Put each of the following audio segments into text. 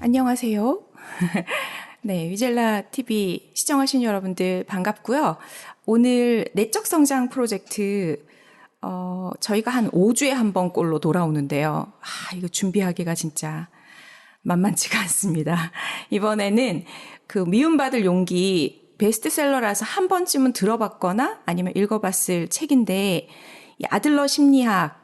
안녕하세요. 네, 위젤라 TV 시청하신 여러분들 반갑고요. 오늘 내적 성장 프로젝트 어, 저희가 한 5주에 한 번 꼴로 돌아오는데요. 아, 이거 준비하기가 진짜 만만치가 않습니다. 이번에는 그 미움받을 용기 베스트셀러라서 한 번쯤은 들어봤거나 아니면 읽어봤을 책인데 이 아들러 심리학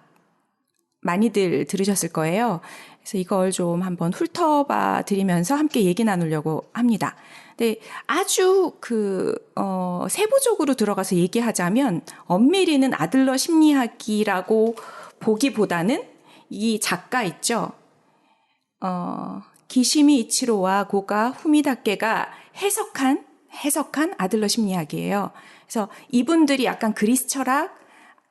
많이들 들으셨을 거예요. 그래서 이걸 좀 한번 훑어봐 드리면서 함께 얘기 나누려고 합니다. 네, 아주 그, 어, 세부적으로 들어가서 얘기하자면, 엄밀히는 아들러 심리학이라고 보기보다는 이 작가 있죠. 어, 기시미 이치로와 고가 후미다케가 해석한, 해석한 아들러 심리학이에요. 그래서 이분들이 약간 그리스 철학,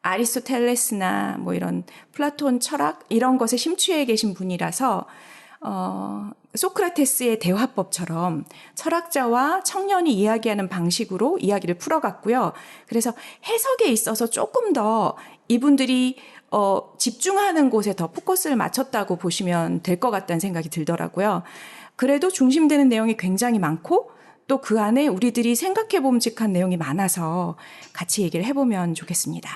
아리스토텔레스나 뭐 이런 플라톤 철학 이런 것에 심취해 계신 분이라서 어 소크라테스의 대화법처럼 철학자와 청년이 이야기하는 방식으로 이야기를 풀어갔고요. 그래서 해석에 있어서 조금 더 이분들이 어 집중하는 곳에 더 포커스를 맞췄다고 보시면 될 것 같다는 생각이 들더라고요. 그래도 중심되는 내용이 굉장히 많고 또 그 안에 우리들이 생각해 봄직한 내용이 많아서 같이 얘기를 해보면 좋겠습니다.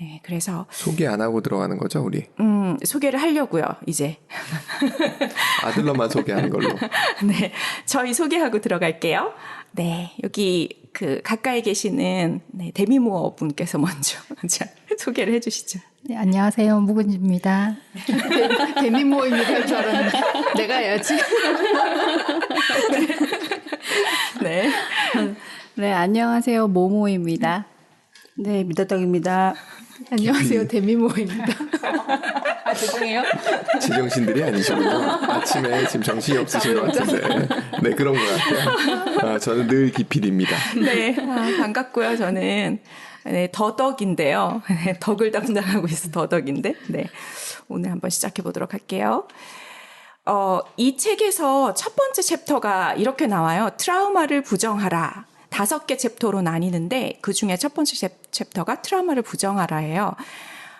네, 그래서 소개 안 하고 들어가는 거죠, 우리? 음, 소개를 하려고요, 이제. 아들러만 소개하는 걸로. 네, 저희 소개하고 들어갈게요. 네, 여기 그 가까이 계시는 네, 데미모어 분께서 먼저 자, 소개를 해주시죠. 네, 안녕하세요. 묵은지입니다. 데미모입니다. 할 줄 알았는데. 내가 해야지. 네. 네, 안녕하세요. 모모입니다. 네, 미더떡입니다. 안녕하세요. 데미모입니다. 아, 죄송해요. 지정신들이 아니시군요. 아침에 지금 정신이 없으신 것 같은데. 네, 그런 것 같아요. 아, 저는 늘 기필입니다. 네, 아, 반갑고요. 저는 네, 더덕인데요. 네, 덕을 담당하고 있어 더덕인데. 네, 오늘 한번 시작해 보도록 할게요. 어, 이 책에서 첫 번째 챕터가 이렇게 나와요. 트라우마를 부정하라. 다섯 개 챕터로 나뉘는데 그 중에 첫 번째 챕터가 트라우마를 부정하라예요.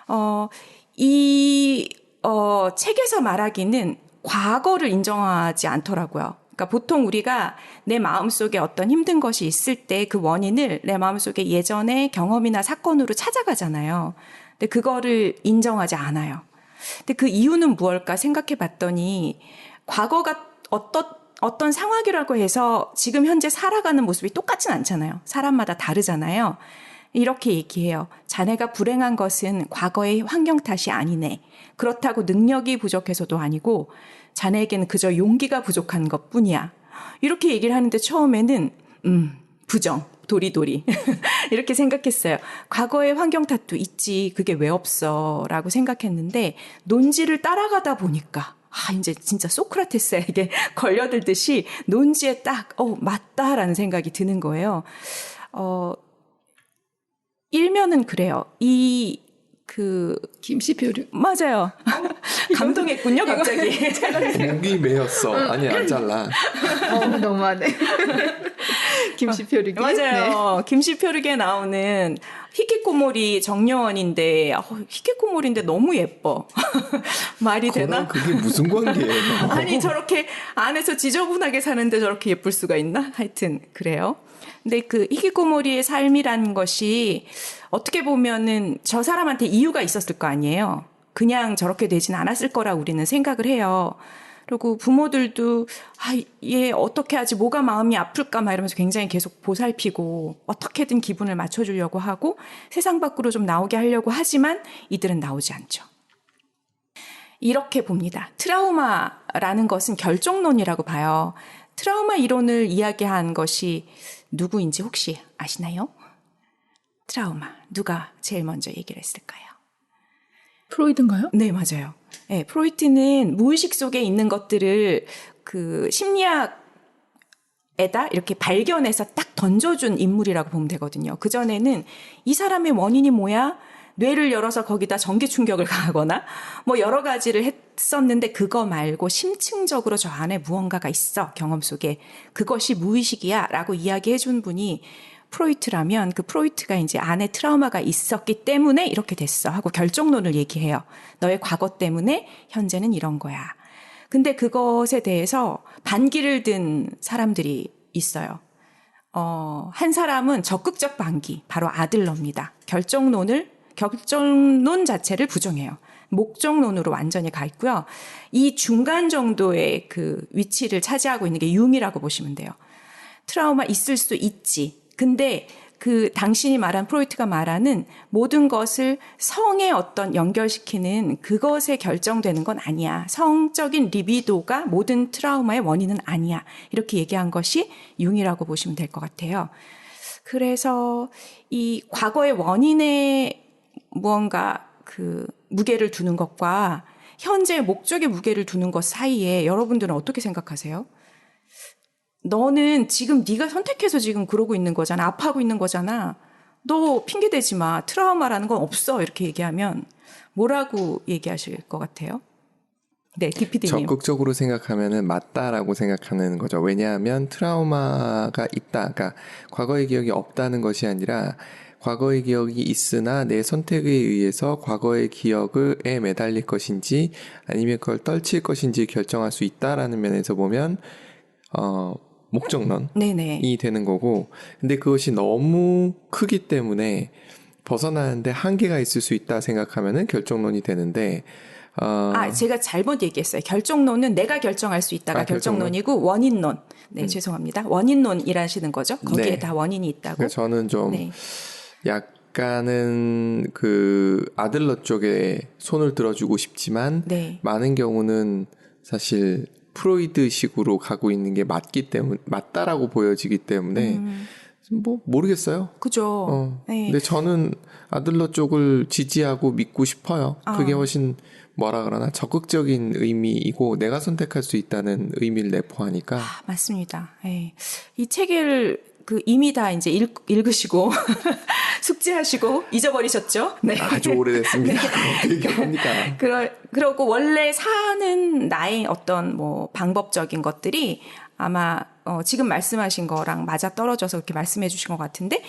어, 이 어, 책에서 말하기는 과거를 인정하지 않더라고요. 그러니까 보통 우리가 내 마음속에 어떤 힘든 것이 있을 때 그 원인을 내 마음속에 예전의 경험이나 사건으로 찾아가잖아요. 근데 그거를 인정하지 않아요. 근데 그 이유는 무엇일까 생각해 봤더니 과거가 어떤 어떤 상황이라고 해서 지금 현재 살아가는 모습이 똑같진 않잖아요. 사람마다 다르잖아요. 이렇게 얘기해요. 자네가 불행한 것은 과거의 환경 탓이 아니네. 그렇다고 능력이 부족해서도 아니고 자네에게는 그저 용기가 부족한 것 뿐이야. 이렇게 얘기를 하는데 처음에는, 음, 부정, 도리도리. 이렇게 생각했어요. 과거의 환경 탓도 있지. 그게 왜 없어. 라고 생각했는데, 논지를 따라가다 보니까, 아, 이제 진짜 소크라테스에게 걸려들듯이 논지에 딱, 어, 맞다라는 생각이 드는 거예요. 어, 일면은 그래요. 이, 그, 김씨표류. 맞아요. 감동했군요, 갑자기. 목이 메였어. 아니, 안 잘라. 어, 너무하네. 김씨표류기. 맞아요. 김씨표류기에 나오는 히키코모리 정려원인데, 어, 히키코모리인데 너무 예뻐. 말이 되나? 그게 무슨 관계예요? 아니, 저렇게 안에서 지저분하게 사는데 저렇게 예쁠 수가 있나? 하여튼, 그래요. 근데 그 히키코모리의 삶이라는 것이 어떻게 보면은 저 사람한테 이유가 있었을 거 아니에요. 그냥 저렇게 되진 않았을 거라 우리는 생각을 해요. 그리고 부모들도 아, 얘 어떻게 하지? 뭐가 마음이 아플까? 막 이러면서 굉장히 계속 보살피고 어떻게든 기분을 맞춰주려고 하고 세상 밖으로 좀 나오게 하려고 하지만 이들은 나오지 않죠. 이렇게 봅니다. 트라우마라는 것은 결정론이라고 봐요. 트라우마 이론을 이야기한 것이 누구인지 혹시 아시나요? 트라우마. 누가 제일 먼저 얘기를 했을까요? 프로이드인가요? 네, 맞아요. 네, 프로이트는 무의식 속에 있는 것들을 그 심리학 에다 이렇게 발견해서 딱 던져준 인물이라고 보면 되거든요. 그 전에는 이 사람의 원인이 뭐야? 뇌를 열어서 거기다 전기 충격을 가하거나 뭐 여러 가지를 했었는데 그거 말고 심층적으로 저 안에 무언가가 있어 경험 속에 그것이 무의식이야라고 이야기해 준 분이 프로이트라면 그 프로이트가 이제 안에 트라우마가 있었기 때문에 이렇게 됐어 하고 결정론을 얘기해요. 너의 과거 때문에 현재는 이런 거야. 근데 그것에 대해서 반기를 든 사람들이 있어요. 어, 한 사람은 적극적 반기, 바로 아들러입니다. 결정론을, 결정론 자체를 부정해요. 목적론으로 완전히 가 있고요. 이 중간 정도의 그 위치를 차지하고 있는 게 융이라고 보시면 돼요. 트라우마 있을 수 있지. 근데 그 당신이 말한 프로이트가 말하는 모든 것을 성에 어떤 연결시키는 그것에 결정되는 건 아니야. 성적인 리비도가 모든 트라우마의 원인은 아니야. 이렇게 얘기한 것이 융이라고 보시면 될 것 같아요. 그래서 이 과거의 원인에 무언가 그 무게를 두는 것과 현재 목적의 무게를 두는 것 사이에 여러분들은 어떻게 생각하세요? 너는 지금 네가 선택해서 지금 그러고 있는 거잖아. 아파하고 있는 거잖아. 너 핑계 대지 마. 트라우마라는 건 없어. 이렇게 얘기하면 뭐라고 얘기하실 것 같아요? 네, 디피디님. 적극적으로 생각하면은 맞다라고 생각하는 거죠. 왜냐하면 트라우마가 있다. 그러니까 과거의 기억이 없다는 것이 아니라 과거의 기억이 있으나 내 선택에 의해서 과거의 기억에 매달릴 것인지 아니면 그걸 떨칠 것인지 결정할 수 있다라는 면에서 보면 어 목적론이 네네. 되는 거고 근데 그것이 너무 크기 때문에 벗어나는데 한계가 있을 수 있다 생각하면은 결정론이 되는데 어 아, 제가 잘못 얘기했어요. 결정론은 내가 결정할 수 있다가 아, 결정론? 결정론이고 원인론. 네, 죄송합니다. 원인론이라시는 거죠. 거기에 네. 다 원인이 있다고. 그래서 저는 좀 네. 약간은 그 아들러 쪽에 손을 들어주고 싶지만 네. 많은 경우는 사실 프로이드식으로 가고 있는 게 맞기 때문 맞다라고 보여지기 때문에 음, 뭐 모르겠어요. 그죠. 어. 네. 근데 저는 아들러 쪽을 지지하고 믿고 싶어요. 그게 아. 훨씬 뭐라 그러나 적극적인 의미이고 내가 선택할 수 있다는 의미를 내포하니까 아, 맞습니다. 예. 이 책을 그 이미 다 이제 읽, 읽으시고 숙지하시고 잊어버리셨죠? 네. 아주 오래됐습니다. 얘기합니까? 그러, 그러고 원래 사는 나의 어떤 뭐 방법적인 것들이 아마 어, 지금 말씀하신 거랑 맞아 떨어져서 그렇게 말씀해 주신 것 같은데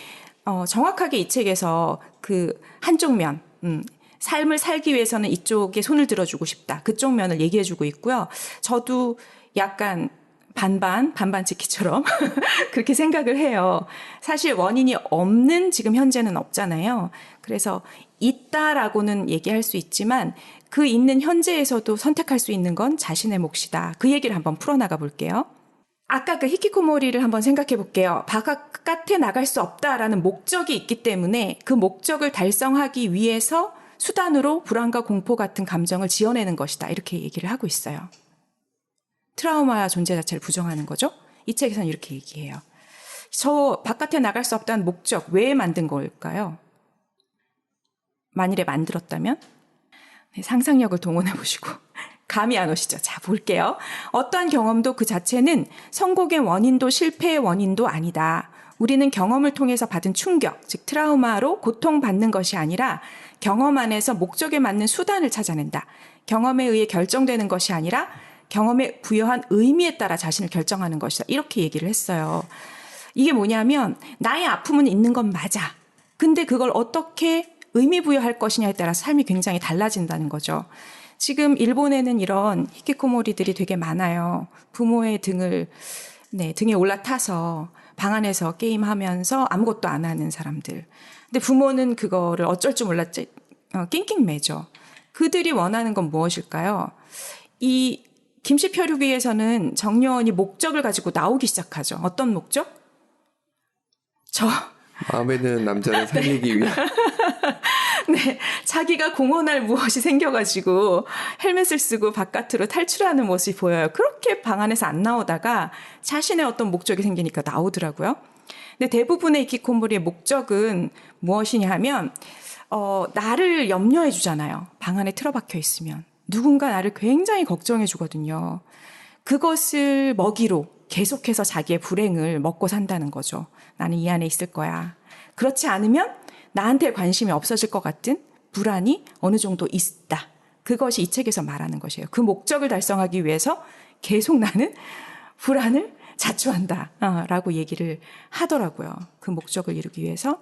어, 정확하게 이 책에서 그 한쪽 면, 음, 삶을 살기 위해서는 이쪽에 손을 들어주고 싶다. 그쪽 면을 얘기해 주고 있고요. 저도 약간 반반, 반반 지키처럼 그렇게 생각을 해요. 사실 원인이 없는 지금 현재는 없잖아요. 그래서 있다라고는 얘기할 수 있지만 그 있는 현재에서도 선택할 수 있는 건 자신의 몫이다. 그 얘기를 한번 풀어나가 볼게요. 아까 그 히키코모리를 한번 생각해 볼게요. 바깥에 나갈 수 없다라는 목적이 있기 때문에 그 목적을 달성하기 위해서 수단으로 불안과 공포 같은 감정을 지어내는 것이다. 이렇게 얘기를 하고 있어요. 트라우마 존재 자체를 부정하는 거죠. 이 책에서는 이렇게 얘기해요. 저 바깥에 나갈 수 없다는 목적 왜 만든 걸까요? 만일에 만들었다면 네, 상상력을 동원해 보시고 감이 안 오시죠? 자, 볼게요. 어떠한 경험도 그 자체는 성공의 원인도 실패의 원인도 아니다. 우리는 경험을 통해서 받은 충격, 즉 트라우마로 고통받는 것이 아니라 경험 안에서 목적에 맞는 수단을 찾아낸다. 경험에 의해 결정되는 것이 아니라 경험에 부여한 의미에 따라 자신을 결정하는 것이다. 이렇게 얘기를 했어요. 이게 뭐냐면 나의 아픔은 있는 건 맞아. 근데 그걸 어떻게 의미 부여할 것이냐에 따라서 삶이 굉장히 달라진다는 거죠. 지금 일본에는 이런 히키코모리들이 되게 많아요. 부모의 등을 네, 등에 올라타서 방 안에서 게임하면서 아무것도 안 하는 사람들. 근데 부모는 그거를 어쩔 줄 몰랐지 어, 낑낑매죠. 그들이 원하는 건 무엇일까요? 이 김씨 표류기에서는 정려원이 목적을 가지고 나오기 시작하죠. 어떤 목적? 저 마음에 드는 남자를 살리기 위해 네, 자기가 공헌할 무엇이 생겨가지고 헬멧을 쓰고 바깥으로 탈출하는 모습이 보여요. 그렇게 방 안에서 안 나오다가 자신의 어떤 목적이 생기니까 나오더라고요. 근데 대부분의 이키코모리의 목적은 무엇이냐 하면, 어, 나를 염려해 주잖아요. 방 안에 틀어박혀 있으면. 누군가 나를 굉장히 걱정해 주거든요. 그것을 먹이로 계속해서 자기의 불행을 먹고 산다는 거죠. 나는 이 안에 있을 거야. 그렇지 않으면 나한테 관심이 없어질 것 같은 불안이 어느 정도 있다. 그것이 이 책에서 말하는 것이에요. 그 목적을 달성하기 위해서 계속 나는 불안을 자초한다 라고 얘기를 하더라고요. 그 목적을 이루기 위해서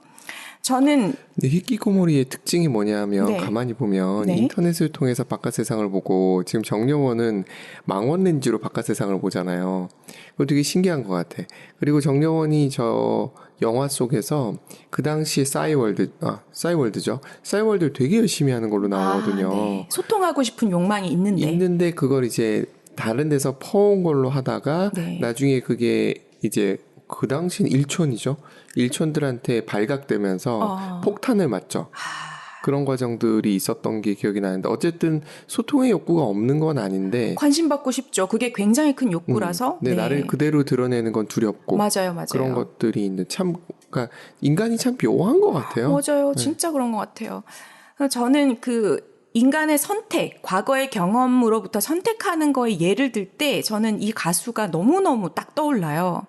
저는 근데 히키코모리의 특징이 뭐냐면 네. 가만히 보면 네. 인터넷을 통해서 바깥 세상을 보고 지금 정려원은 망원 렌즈로 바깥 세상을 보잖아요. 그거 되게 신기한 것 같아. 그리고 정려원이 저 영화 속에서 그 당시에 싸이월드, 아, 싸이월드죠. 싸이월드를 되게 열심히 하는 걸로 나오거든요. 아, 네. 소통하고 싶은 욕망이 있는데 있는데 그걸 이제 다른 데서 퍼온 걸로 하다가 네. 나중에 그게 이제 그 당시엔 일촌이죠. 일촌들한테 발각되면서 어. 폭탄을 맞죠. 그런 과정들이 있었던 게 기억이 나는데 어쨌든 소통의 욕구가 없는 건 아닌데 관심 받고 싶죠. 그게 굉장히 큰 욕구라서. 네, 나를 그대로 드러내는 건 두렵고 맞아요, 맞아요. 그런 것들이 있는 참 그러니까 인간이 참 묘한 것 같아요. 맞아요. 네. 진짜 그런 것 같아요. 저는 그 인간의 선택, 과거의 경험으로부터 선택하는 거에 예를 들 때 저는 이 가수가 너무너무 딱 떠올라요.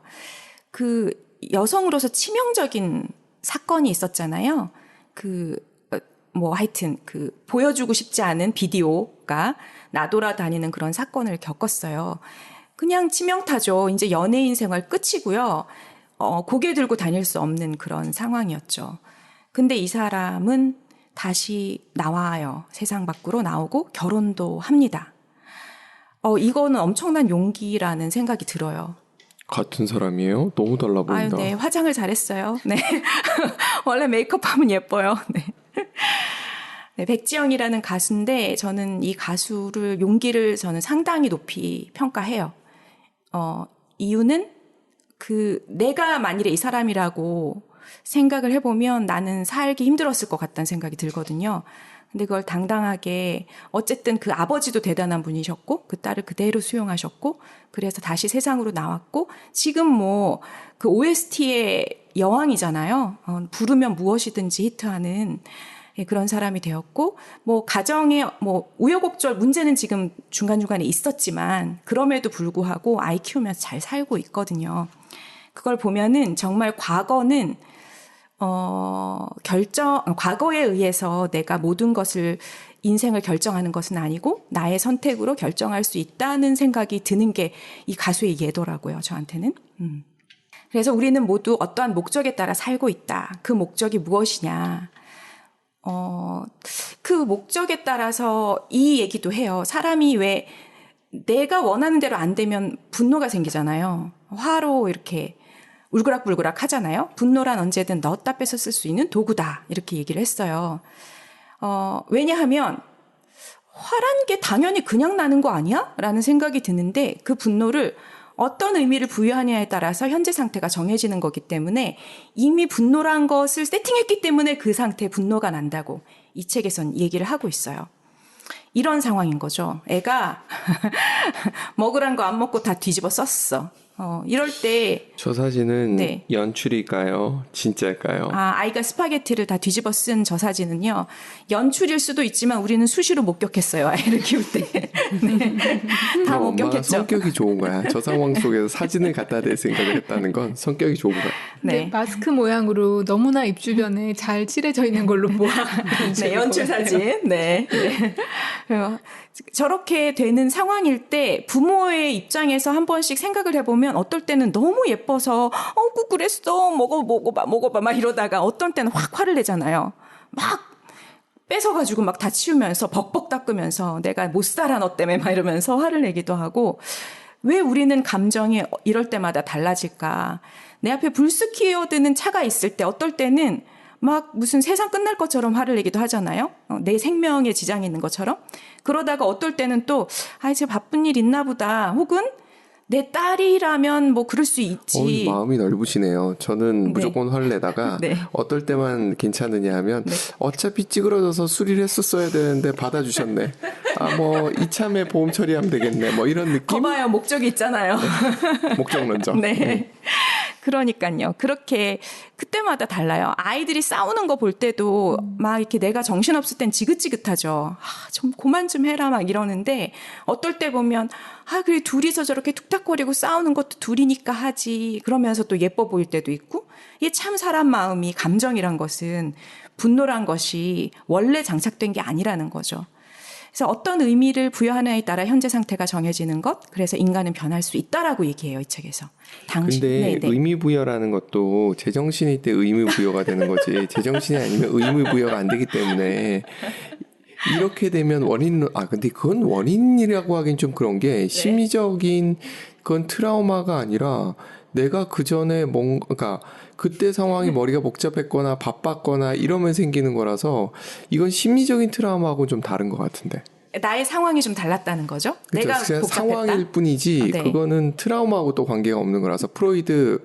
그 여성으로서 치명적인 사건이 있었잖아요. 그, 어, 뭐 하여튼 그 보여주고 싶지 않은 비디오가 나돌아다니는 그런 사건을 겪었어요. 그냥 치명타죠. 이제 연예인 생활 끝이고요. 어, 고개 들고 다닐 수 없는 그런 상황이었죠. 근데 이 사람은 다시 나와요. 세상 밖으로 나오고 결혼도 합니다. 어, 이거는 엄청난 용기라는 생각이 들어요. 같은 사람이에요? 너무 달라 아유, 보인다. 네. 화장을 잘했어요. 네. 원래 메이크업 하면 예뻐요. 네. 네, 백지영이라는 가수인데 저는 이 가수를 용기를 저는 상당히 높이 평가해요. 어, 이유는 그 내가 만일에 이 사람이라고 생각을 해보면 나는 살기 힘들었을 것 같다는 생각이 들거든요. 근데 그걸 당당하게 어쨌든 그 아버지도 대단한 분이셨고 그 딸을 그대로 수용하셨고 그래서 다시 세상으로 나왔고 지금 뭐 그 OST의 여왕이잖아요. 어, 부르면 무엇이든지 히트하는 예, 그런 사람이 되었고 뭐 가정에 뭐 우여곡절 문제는 지금 중간중간에 있었지만 그럼에도 불구하고 아이 키우면서 잘 살고 있거든요. 그걸 보면은 정말 과거는 어, 결정, 과거에 의해서 내가 모든 것을 인생을 결정하는 것은 아니고 나의 선택으로 결정할 수 있다는 생각이 드는 게 이 가수의 예더라고요, 저한테는. 음. 그래서 우리는 모두 어떠한 목적에 따라 살고 있다. 그 목적이 무엇이냐. 어, 그 목적에 따라서 이 얘기도 해요. 사람이 왜 내가 원하는 대로 안 되면 분노가 생기잖아요. 화로 이렇게 울그락불그락 하잖아요. 분노란 언제든 넣었다 뺏어 쓸수 있는 도구다. 이렇게 얘기를 했어요. 어, 왜냐하면 화란 게 당연히 그냥 나는 거 아니야? 라는 생각이 드는데 그 분노를 어떤 의미를 부여하냐에 따라서 현재 상태가 정해지는 거기 때문에 이미 분노란 것을 세팅했기 때문에 그 상태에 분노가 난다고 이 책에선 얘기를 하고 있어요. 이런 상황인 거죠. 애가 먹으란 거 안 먹고 다 뒤집어 썼어. 어, 이럴 때 저 사진은 네. 연출일까요? 진짜일까요? 아, 아이가 스파게티를 다 뒤집어 쓴 저 사진은요, 연출일 수도 있지만 우리는 수시로 목격했어요, 아이를 키울 때. 네. 다 엄마가 목격했죠. 성격이 좋은 거야. 저 상황 속에서 사진을 갖다 댈 생각을 했다는 건 성격이 좋은 거야. 근데 네. 마스크 모양으로 너무나 입 주변에 잘 칠해져 있는 걸로 보아. 네, 연출 사진. 네. 네. 저렇게 되는 상황일 때 부모의 입장에서 한 번씩 생각을 해보면 어떨 때는 너무 예뻐서 어, 꾸꾸랬어. 먹어, 먹어봐, 먹어봐. 막 이러다가 어떤 때는 확 화를 내잖아요. 막 뺏어가지고 막 다 치우면서 벅벅 닦으면서 내가 못 살아 너 때문에 막 이러면서 화를 내기도 하고 왜 우리는 감정이 이럴 때마다 달라질까? 내 앞에 불쑥 끼어드는 차가 있을 때 어떨 때는 막 무슨 세상 끝날 것처럼 화를 내기도 하잖아요. 어, 내 생명에 지장이 있는 것처럼. 그러다가 어떨 때는 또, 아, 이제 바쁜 일 있나 보다. 혹은 내 딸이라면 뭐 그럴 수 있지. 어, 마음이 넓으시네요. 저는 네. 무조건 화를 내다가 네. 어떨 때만 괜찮으냐 하면 어차피 찌그러져서 수리를 했었어야 되는데 받아주셨네. 아 뭐 이참에 보험 처리하면 되겠네. 뭐 이런 느낌? 거봐요. 목적이 있잖아요. 목적론적. 네. 그러니까요. 그렇게 그때마다 달라요. 아이들이 싸우는 거 볼 때도 막 이렇게 내가 정신없을 땐 지긋지긋하죠. 아, 좀 그만 좀 해라 막 이러는데 어떨 때 보면 아, 그래 둘이서 저렇게 툭탁거리고 싸우는 것도 둘이니까 하지. 그러면서 또 예뻐 보일 때도 있고 이게 참 사람 마음이 감정이란 것은 분노란 것이 원래 장착된 게 아니라는 거죠. 그래서 어떤 의미를 부여하느냐에 따라 현재 상태가 정해지는 것. 그래서 인간은 변할 수 있다라고 얘기해요 이 책에서. 당신. 근데 네네. 의미 부여라는 것도 제정신일 때 의미 부여가 되는 거지 제정신이 아니면 의미 부여가 안 되기 때문에 이렇게 되면 원인 아 근데 그건 원인이라고 하긴 좀 그런 네. 게 심리적인 그건 트라우마가 아니라 내가 그 전에 뭔가 그러니까 그때 상황이 머리가 복잡했거나 바빴거나 이러면 생기는 거라서 이건 심리적인 트라우마하고 좀 다른 것 같은데. 나의 상황이 좀 달랐다는 거죠. 그렇죠. 내가 복잡했다. 상황일 뿐이지 아, 네. 그거는 트라우마하고 또 관계가 없는 거라서 프로이드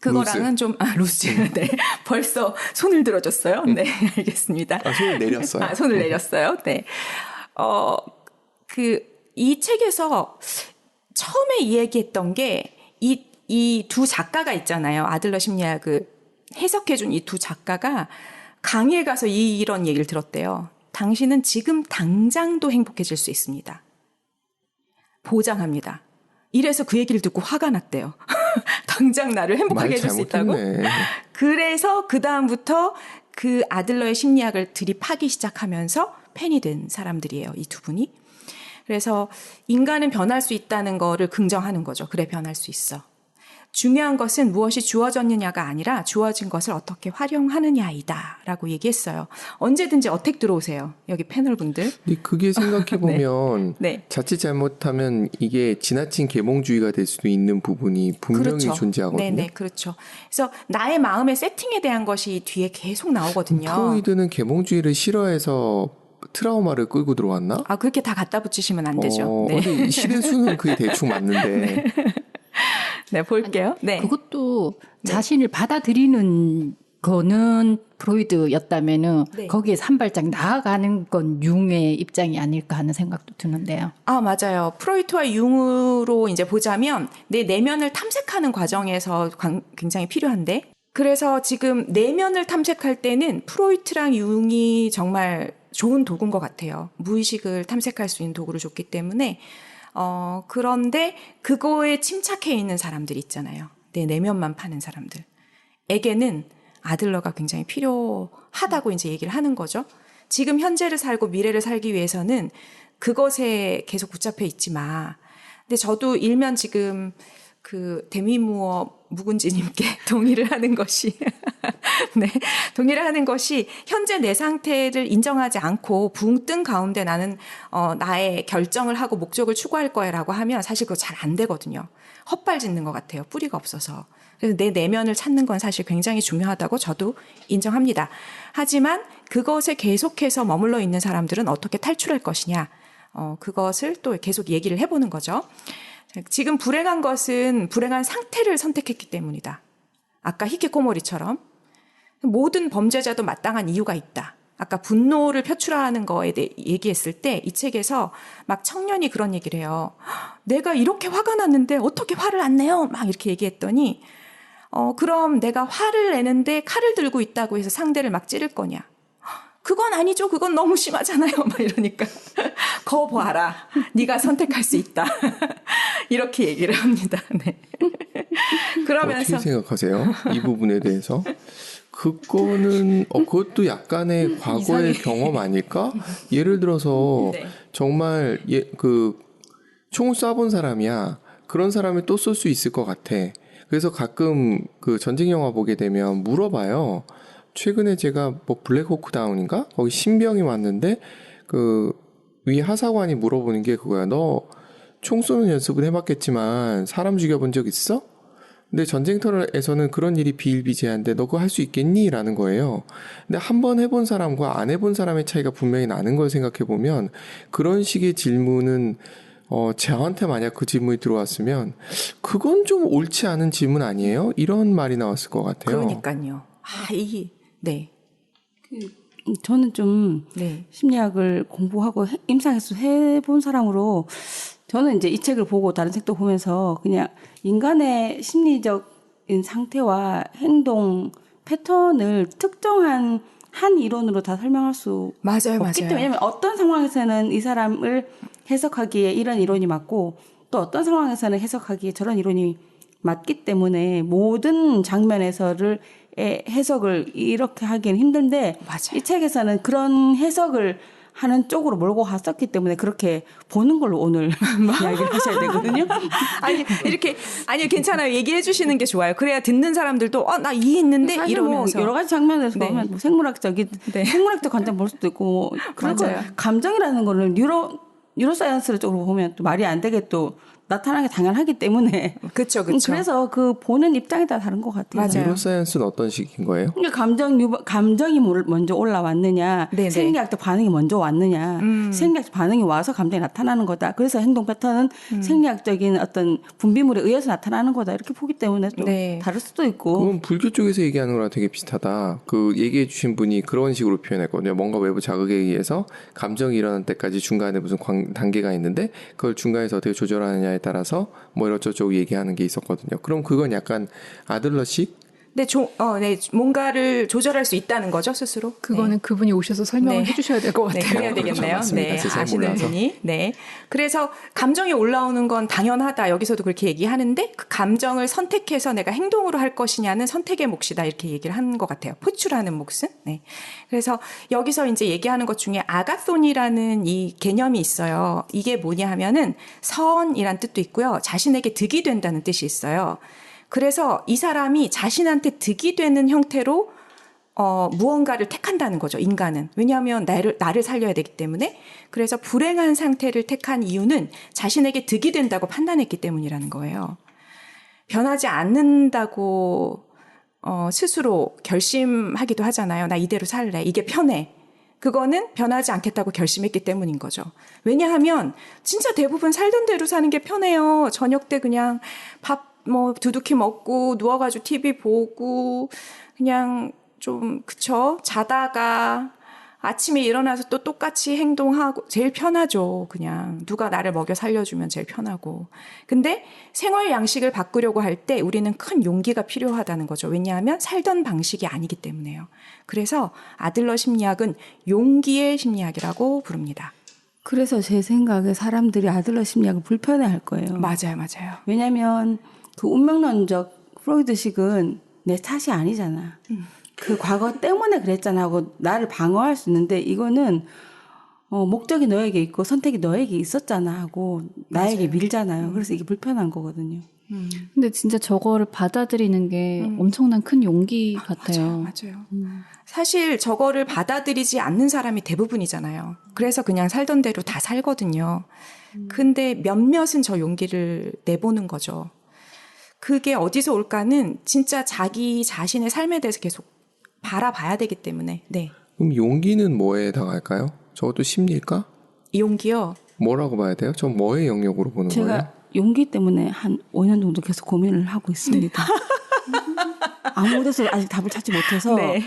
그거랑은 좀 아, 루스. 네. 벌써 손을 들어줬어요. 네, 알겠습니다. 아, 손을 내렸어요. 아, 손을 내렸어요. 네. 어, 그, 이 책에서 처음에 이야기했던 게, 이, 이 두 작가가 있잖아요. 아들러 심리학을 해석해준 이 두 작가가 강의에 가서 이, 이런 얘기를 들었대요. 당신은 지금 당장도 행복해질 수 있습니다. 보장합니다. 이래서 그 얘기를 듣고 화가 났대요. 당장 나를 행복하게 말 해줄 수 있다고? 그래서 그 다음부터 그 아들러의 심리학을 들이파기 시작하면서 팬이 된 사람들이에요. 이 두 분이. 그래서 인간은 변할 수 있다는 거를 긍정하는 거죠. 그래 변할 수 있어. 중요한 것은 무엇이 주어졌느냐가 아니라 주어진 것을 어떻게 활용하느냐이다라고 얘기했어요. 언제든지 어택 들어오세요. 여기 패널 분들. 근데 그게 생각해 보면 네. 자칫 잘못하면 이게 지나친 계몽주의가 될 수도 있는 부분이 분명히 존재하거든요. 네네, 그렇죠. 그래서 나의 마음의 세팅에 대한 것이 뒤에 계속 나오거든요. 프로이드는 계몽주의를 싫어해서 트라우마를 끌고 들어왔나? 아, 그렇게 다 갖다 붙이시면 안 되죠. 어, 네. 근데 싫은 수는 그게 대충 맞는데. 네, 볼게요. 네. 그것도 자신을 받아들이는 거는 프로이드였다면은 네. 거기에서 한 발짝 나아가는 건 융의 입장이 아닐까 하는 생각도 드는데요. 아, 맞아요. 프로이트와 융으로 이제 보자면 내 내면을 탐색하는 과정에서 광- 굉장히 필요한데 그래서 지금 내면을 탐색할 때는 프로이트랑 융이 정말 좋은 도구인 것 같아요. 무의식을 탐색할 수 있는 도구를 줬기 때문에 어, 그런데 그거에 침착해 있는 사람들 있잖아요. 내 내면만 파는 사람들. 에게는 아들러가 굉장히 필요하다고 이제 얘기를 하는 거죠. 지금 현재를 살고 미래를 살기 위해서는 그것에 계속 붙잡혀 있지 마. 근데 저도 일면 지금 그 데미무어 묵은지님께 동의를 하는 것이 네 동의를 하는 것이 현재 내 상태를 인정하지 않고 붕뜬 가운데 나는 어 나의 결정을 하고 목적을 추구할 거야라고 하면 사실 그거 잘 안 되거든요. 헛발짓는 것 같아요. 뿌리가 없어서. 그래서 내 내면을 찾는 건 사실 굉장히 중요하다고 저도 인정합니다. 하지만 그것에 계속해서 머물러 있는 사람들은 어떻게 탈출할 것이냐? 어 그것을 또 계속 얘기를 해보는 거죠. 지금 불행한 것은 불행한 상태를 선택했기 때문이다. 아까 히키코모리처럼 모든 범죄자도 마땅한 이유가 있다. 아까 분노를 표출하는 거에 대해 얘기했을 때 이 책에서 막 청년이 그런 얘기를 해요. 내가 이렇게 화가 났는데 어떻게 화를 안 내요? 막 이렇게 얘기했더니 어 그럼 내가 화를 내는데 칼을 들고 있다고 해서 상대를 막 찌를 거냐? 그건 아니죠. 그건 너무 심하잖아요. 막 이러니까 거 봐라. 네가 선택할 수 있다. 이렇게 얘기를 합니다. 네. 그러면서 어떻게 생각하세요? 이 부분에 대해서? 그거는 어 그것도 약간의 과거의 경험 아닐까? 예를 들어서 네. 정말 예, 그 총을 쏴본 사람이야. 그런 사람이 또 쏠 수 있을 것 같아. 그래서 가끔 그 전쟁 영화 보게 되면 물어봐요. 최근에 제가 뭐 블랙호크 다운인가? 거기 신병이 왔는데 그 위 하사관이 물어보는 게 그거야. 너 총 쏘는 연습은 해봤겠지만 사람 죽여본 적 있어? 근데 전쟁터에서는 그런 일이 비일비재한데 너 그거 할 수 있겠니? 라는 거예요. 근데 한 번 해본 사람과 안 해본 사람의 차이가 분명히 나는 걸 생각해 보면 그런 식의 질문은 어, 저한테 만약 그 질문이 들어왔으면 그건 좀 옳지 않은 질문 아니에요? 이런 말이 나왔을 것 같아요. 그러니까요. 아, 이 네. 저는 좀 네. 심리학을 공부하고 해- 임상에서 해본 사람으로 저는 이제 이 책을 보고 다른 책도 보면서 그냥 인간의 심리적인 상태와 행동 패턴을 특정한 한 이론으로 다 설명할 수 맞아요, 없기 때문에 맞아요. 왜냐면 어떤 상황에서는 이 사람을 해석하기에 이런 이론이 맞고 또 어떤 상황에서는 해석하기에 저런 이론이 맞기 때문에 모든 장면에서를 의 해석을 이렇게 하기는 힘든데 맞아요. 이 책에서는 그런 해석을 하는 쪽으로 몰고 갔었기 때문에 그렇게 보는 걸로 오늘 이야기를 하셔야 되거든요. 아니 이렇게 아니요 괜찮아요 얘기해 주시는 게 좋아요 그래야 듣는 사람들도 어나 이해했는데 이러면서 뭐 여러 가지 장면에서 네. 보면 뭐 생물학적인 네. 생물학적 관점 볼 수도 있고 뭐 그런 거. 감정이라는 거를 뉴로 뉴로사이언스 쪽으로 보면 또 말이 안 되게 또 나타나게 당연하기 때문에 그쵸 그쵸 그래서 그 보는 입장에 따라 다른 것 같아요. 맞아요. 뉴로사이언스는 어떤 식인 거예요? 그러니까 감정 유 감정이 뭘- 먼저 올라왔느냐, 네네. 생리학적 반응이 먼저 왔느냐, 음. 생리학적 반응이 와서 감정이 나타나는 거다. 그래서 행동 패턴은 음. 생리학적인 어떤 분비물에 의해서 나타나는 거다. 이렇게 보기 때문에 또 네. 다를 수도 있고. 그건 불교 쪽에서 얘기하는 거랑 되게 비슷하다. 그 얘기해 주신 분이 그런 식으로 표현했거든요. 뭔가 외부 자극에 의해서 감정이 일어날 때까지 중간에 무슨 관- 단계가 있는데 그걸 중간에서 어떻게 조절하느냐에 따라서 뭐 이렇저쩌고 얘기하는 게 있었거든요. 그럼 그건 약간 아들러식? 네, 조, 어, 네, 뭔가를 조절할 수 있다는 거죠 스스로 그거는 그분이 오셔서 설명을 네. 해주셔야 될것 네, 같아요. 그래야 그렇죠. 되겠네요. 네, 제가 잘 아시는 몰라서. 분이. 네. 그래서 감정이 올라오는 건 당연하다. 여기서도 그렇게 얘기하는데 그 감정을 선택해서 내가 행동으로 할 것이냐는 선택의 몫이다. 이렇게 얘기를 한 것 같아요. 포추라는 몫은. 네. 그래서 여기서 이제 얘기하는 것 중에 아가손이라는 이 개념이 있어요. 이게 뭐냐 하면은 선이란 뜻도 있고요. 자신에게 득이 된다는 뜻이 있어요. 그래서 이 사람이 자신한테 득이 되는 형태로 어, 무언가를 택한다는 거죠, 인간은. 왜냐하면 나를, 나를 살려야 되기 때문에. 그래서 불행한 상태를 택한 이유는 자신에게 득이 된다고 판단했기 때문이라는 거예요. 변하지 않는다고, 어, 스스로 결심하기도 하잖아요. 나 이대로 살래. 이게 편해. 그거는 변하지 않겠다고 결심했기 때문인 거죠. 왜냐하면 진짜 대부분 살던 대로 사는 게 편해요. 저녁 때 그냥 밥 뭐 두둑히 먹고 누워가지고 TV 보고 그냥 좀 그쵸? 자다가 아침에 일어나서 또 똑같이 행동하고 제일 편하죠 그냥. 누가 나를 먹여 살려주면 제일 편하고. 근데 생활 양식을 바꾸려고 할 때 우리는 큰 용기가 필요하다는 거죠. 왜냐하면 살던 방식이 아니기 때문에요. 그래서 아들러 심리학은 용기의 심리학이라고 부릅니다. 그래서 제 생각에 사람들이 아들러 심리학을 불편해할 거예요. 맞아요 맞아요. 왜냐하면 그 운명론적 프로이드식은 내 탓이 아니잖아. 음. 그 과거 때문에 그랬잖아 하고 나를 방어할 수 있는데 이거는 어, 목적이 너에게 있고 선택이 너에게 있었잖아 하고 나에게 밀잖아요. 그래서 이게 불편한 거거든요. 근데 진짜 저거를 받아들이는 게 엄청난 큰 용기 같아요. 맞아요. 사실 저거를 받아들이지 않는 사람이 대부분이잖아요. 그래서 그냥 살던 대로 다 살거든요. 근데 몇몇은 저 용기를 내보는 거죠. 그게 어디서 올까는 진짜 자기 자신의 삶에 대해서 계속 바라봐야 되기 때문에, 네. 그럼 용기는 뭐에 해당할까요? 저것도 심리일까? 이 용기요. 뭐라고 봐야 돼요? 전 뭐의 영역으로 보는 제가 거예요? 용기 때문에 한 5년 정도 계속 고민을 하고 있습니다. 아무 데서 아직 답을 찾지 못해서 네.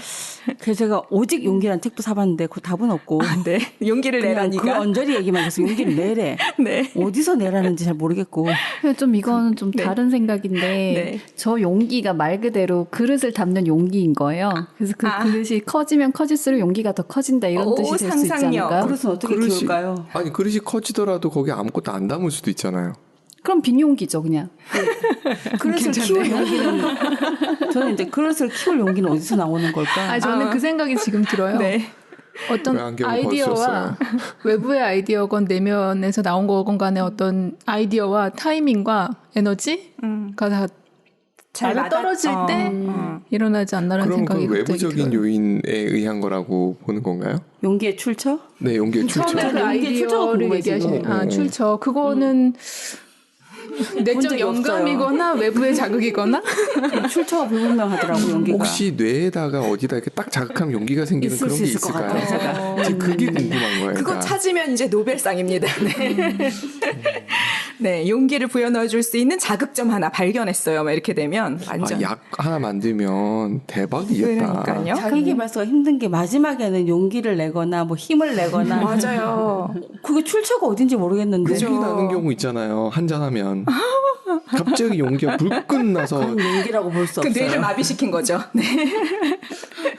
그래서 제가 오직 용기라는 책도 사봤는데 그 답은 없고 네. 용기를 그냥 그 내라니까. 언저리 얘기만 해서 용기를 내래. 네. 어디서 내라는지 잘 모르겠고. 좀 이거는 좀 네. 다른 생각인데 네. 저 용기가 말 그대로 그릇을 담는 용기인 거예요. 그래서 그 아. 그릇이 커지면 커질수록 용기가 더 커진다 이런 오, 뜻이 될 수 있지. 않을까요? 그릇은 어떻게 그릇이- 키울까요? 아니 그릇이 커지더라도 거기 아무것도 안 담을 수도 있잖아요. 그럼 빈 용기죠 그냥. 그릇을 키울 용기는 저는 이제 그릇을 키울 용기는 어디서 나오는 걸까? 아 저는 그 생각이 지금 들어요. 네. 어떤 아이디어와? 외부의 아이디어건 내면에서 나온 거건 간에 어떤 아이디어와 타이밍과 에너지가 음. 다잘 맞아 떨어질 때 어. 일어나지 않나라는 그럼 그 생각이 갑자기 외부적인 들어요. 요인에 의한 거라고 보는 건가요? 용기의 출처? 네, 용기의 출처. 처음에 그 아이디어를. 얘기하시는 아 음. 출처 그거는 내적 적이 영감이거나 외부의 자극이거나 출처가 불분명하더라고 용기가. 혹시 뇌에다가 어디다 이렇게 딱 자극하면 용기가 생기는 그런 수게 있을 것 있을까요? 같아요, 제가. 지금 그게 궁금한 거예요. 그거 그러니까. 찾으면 이제 노벨상입니다. 네. 네, 용기를 부여 넣어 줄 수 있는 자극점 하나 발견했어요. 막 이렇게 되면 완전. 아, 약 하나 만들면 대박이겠다. 그러니까요. 자기 개발서가 힘든 게 마지막에는 용기를 내거나 뭐 힘을 내거나 맞아요. 그게 출처가 어딘지 모르겠는데 용기 나는 경우 있잖아요. 한잔 하면 갑자기 용기가 불끈 나서 용기라고 볼수그 없어요. 뇌를 마비시킨 거죠. 네.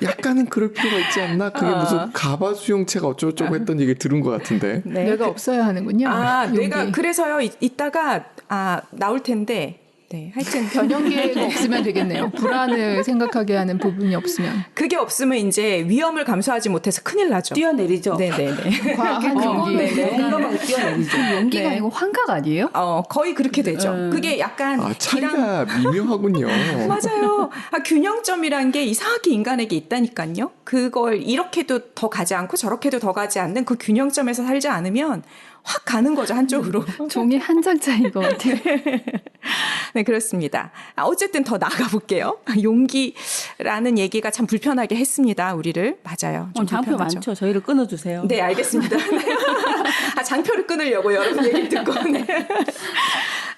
약간은 그럴 필요가 있지 않나? 그게 어. 무슨 가바 수용체가 어쩌고저쩌고 했던 얘기를 들은 것 같은데. 네. 뇌가 없어야 하는군요. 아, 용기. 뇌가 그래서요. 이- 이 따가 아, 나올 텐데 네, 하여튼 변형계가 없으면 되겠네요. 불안을 생각하게 하는 부분이 없으면. 그게 없으면 이제 위험을 감수하지 못해서 큰일 나죠. 뛰어내리죠. 네네네. 과한 용기. 네, 네. 용감하게 뛰어내리죠. 용기가 네. 아니고 환각 아니에요? 어, 거의 그렇게 되죠. 음. 그게 약간 아, 차이가 미묘하군요. 맞아요. 아, 균형점이란 게 이상하게 인간에게 있다니까요. 그걸 이렇게도 더 가지 않고 저렇게도 더 가지 않는 그 균형점에서 살지 않으면 확 가는 거죠, 한쪽으로. 종이 한 장 차이인 것 같아요. 네, 그렇습니다. 아, 어쨌든 더 나가 볼게요. 용기라는 얘기가 참 불편하게 했습니다, 우리를. 맞아요. 좀 어, 장표 불편하죠. 많죠. 저희를 끊어주세요. 네, 알겠습니다. 네. 아, 장표를 끊으려고 여러분 얘기를 듣고. 네.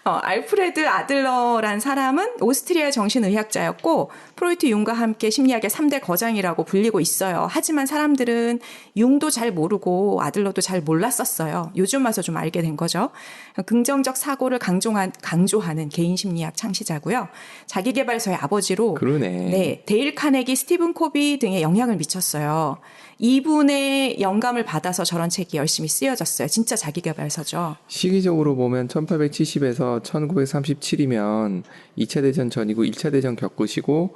어, 알프레드 아들러란 사람은 오스트리아 정신의학자였고 프로이트 융과 함께 심리학의 3대 거장이라고 불리고 있어요. 하지만 사람들은 융도 잘 모르고 아들러도 잘 몰랐었어요. 요즘 와서 좀 알게 된 거죠. 긍정적 사고를 강조한, 강조하는 개인 심리학 창시자고요. 자기개발서의 아버지로 그러네. 네, 데일 카네기, 스티븐 코비 등에 영향을 미쳤어요. 이분의 영감을 받아서 저런 책이 열심히 쓰여졌어요. 진짜 자기개발서죠. 시기적으로 보면 1870에서 1937이면 2차 대전 전이고 1차 대전 겪으시고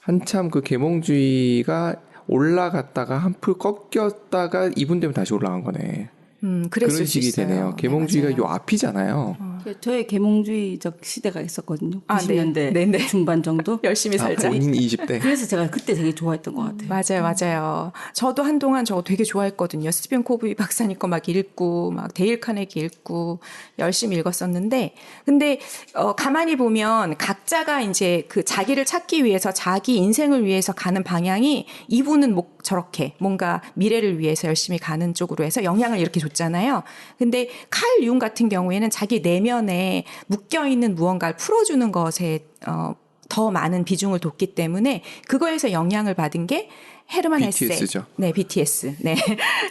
한참 그 계몽주의가 올라갔다가 한풀 꺾였다가 이분 때문에 다시 올라간 거네. 음, 그런 수 식이. 되네요. 계몽주의가 네. 요 앞이잖아요. 저의 계몽주의적 시대가 있었거든요. 아, 90년대 네. 네, 네. 중반 정도. 열심히 아, 살자. 본인 20대. 그래서 제가 그때 되게 좋아했던 것 같아요. 맞아요, 맞아요. 저도 한동안 저거 되게 좋아했거든요. 스티븐 코비 박사님 거 막 읽고, 막 데일 카네기 읽고, 열심히 읽었었는데, 근데, 어, 가만히 보면 각자가 이제 그 자기를 찾기 위해서 자기 인생을 위해서 가는 방향이 이분은 뭐 저렇게 뭔가 미래를 위해서 열심히 가는 쪽으로 해서 영향을 이렇게 줬잖아요. 근데 칼 융 같은 경우에는 자기 내면 에 묶여있는 무언가를 풀어주는 것에, 어, 더 많은 비중을 뒀기 때문에 그거에서 영향을 받은 게 헤르만 헤세. BTS죠. 네, BTS. 네.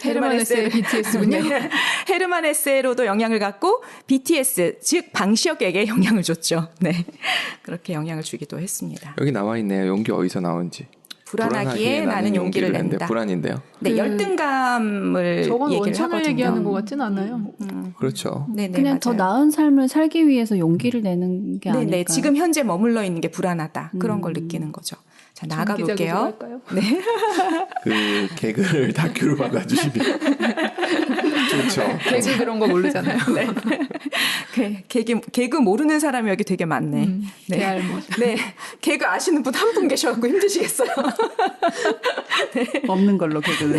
헤르만 헤세의 BTS군요. 네. 헤르만 헤세로도 영향을 갖고 BTS 즉 방시혁에게 영향을 줬죠. 네. 그렇게 영향을 주기도 했습니다. 여기 나와 있네요. 용기 어디서 나온지. 불안하기에 나는 용기를 낸다. 불안인데요. 네, 그- 열등감을 저건 얘기를 원천을 하거든요. 얘기하는 것 같진 않아요. 그렇죠. 네, 네, 그냥 더 맞아요. 나은 삶을 살기 위해서 용기를 내는 게 네, 아닐까요? 네. 지금 현재 머물러 있는 게 불안하다. 그런 걸 느끼는 거죠. 자, 나가 볼게요. 할까요? 그 개그를 다큐로 박아주시면 좋죠. 개그 그런 거 모르잖아요. 그, 개그, 개그 모르는 사람이 여기 되게 많네. 음, 네. 개알못. 네. 개그 아시는 분 한 분 계셔 갖고 힘드시겠어요. 없는 걸로 개그를.